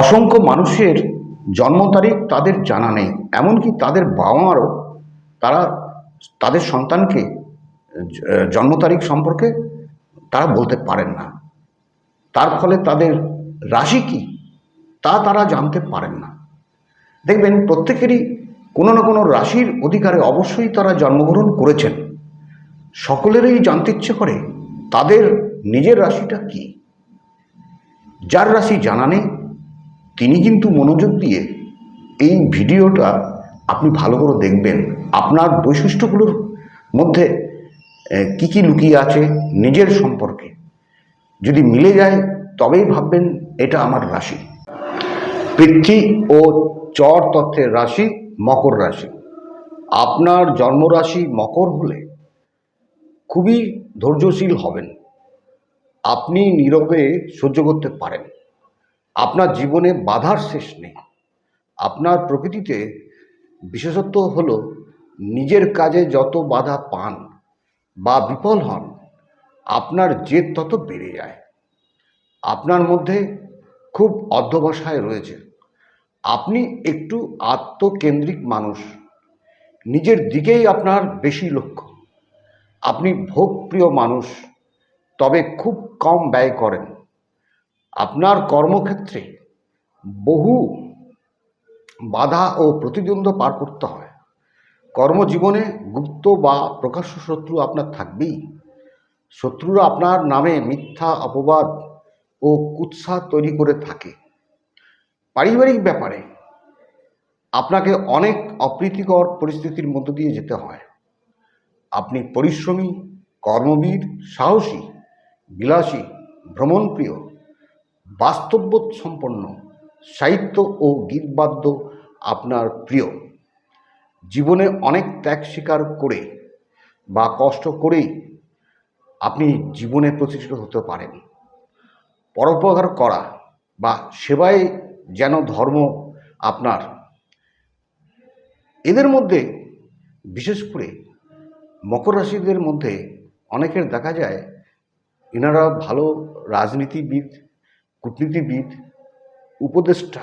অসংখ্য মানুষের জন্ম তারিখ তাদের জানা নেই, এমনকি তাদের বাবা মারও তারা তাদের সন্তানকে জন্ম তারিখ সম্পর্কে তারা বলতে পারেন না। তার ফলে তাদের রাশি কি তা তারা জানতে পারেন না। দেখবেন প্রত্যেকেরই কোনো না কোনো রাশির অধিকারে অবশ্যই তারা জন্মগ্রহণ করেছেন। সকলেরই জানতে ইচ্ছে করে তাদের নিজের রাশিটা কি। যার রাশি জানা নেই তিনি কিন্তু মনোযোগ দিয়ে এই ভিডিওটা আপনি ভালো করে দেখবেন। আপনার বৈশিষ্ট্যগুলোর মধ্যে কি কি লুকিয়ে আছে নিজের সম্পর্কে। যদি মিলে যায়, তবেই ভাববেন এটা আমার রাশি। পৃথ্বী ও চর তত্ত্বের রাশি মকর রাশি। আপনার জন্মরাশি মকর হলে খুবই ধৈর্যশীল হবেন। আপনি নীরবে সহ্য করতে পারেন। আপনার জীবনে বাধার শেষ নেই। আপনার প্রকৃতিতে বিশেষত্ব হলো নিজের কাজে যত বাধা পান বা বিফল হন, আপনার জেদ তত বেড়ে যায়। আপনার মধ্যে খুব অধ্যবসায় রয়েছে। আপনি একটু আত্মকেন্দ্রিক মানুষ। নিজের দিকেই আপনার বেশি লক্ষ্য। আপনি ভোগপ্রিয় মানুষ, তবে খুব কম ব্যয় করেন। আপনার কর্মক্ষেত্রে বহু বাধা ও প্রতিদ্বন্দ্ব পার করতে হয়। কর্মজীবনে গুপ্ত বা প্রকাশ্য শত্রু আপনার থাকবেই। শত্রুরা আপনার নামে মিথ্যা, অপবাদ ও কুৎসা তৈরি করে থাকে। পারিবারিক ব্যাপারে আপনাকে অনেক অপ্রীতিকর পরিস্থিতির মধ্য দিয়ে যেতে হয়। আপনি পরিশ্রমী, কর্মবীর, সাহসী, বিলাসী, ভ্রমণপ্রিয় বাস্তববোধ সম্পন্ন সাহিত্য ও গীতবাদ্য আপনার প্রিয়। জীবনে অনেক ত্যাগ স্বীকার করে বা কষ্ট করেই আপনি জীবনে প্রতিষ্ঠিত হতে পারেন। পরোপকার করা বা সেবায় যেন ধর্ম আপনার। এদের মধ্যে, বিশেষ করে মকর রাশিদের মধ্যে অনেকের দেখা যায় এনারা ভালো রাজনীতিবিদ কূটনীতিবিদ উপদেষ্টা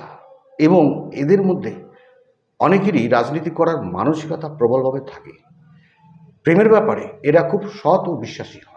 এবং এদের মধ্যে অনেকেরই রাজনীতি করার মানসিকতা প্রবলভাবে থাকে। প্রেমের ব্যাপারে এরা খুব সৎ ও বিশ্বাসী হয়।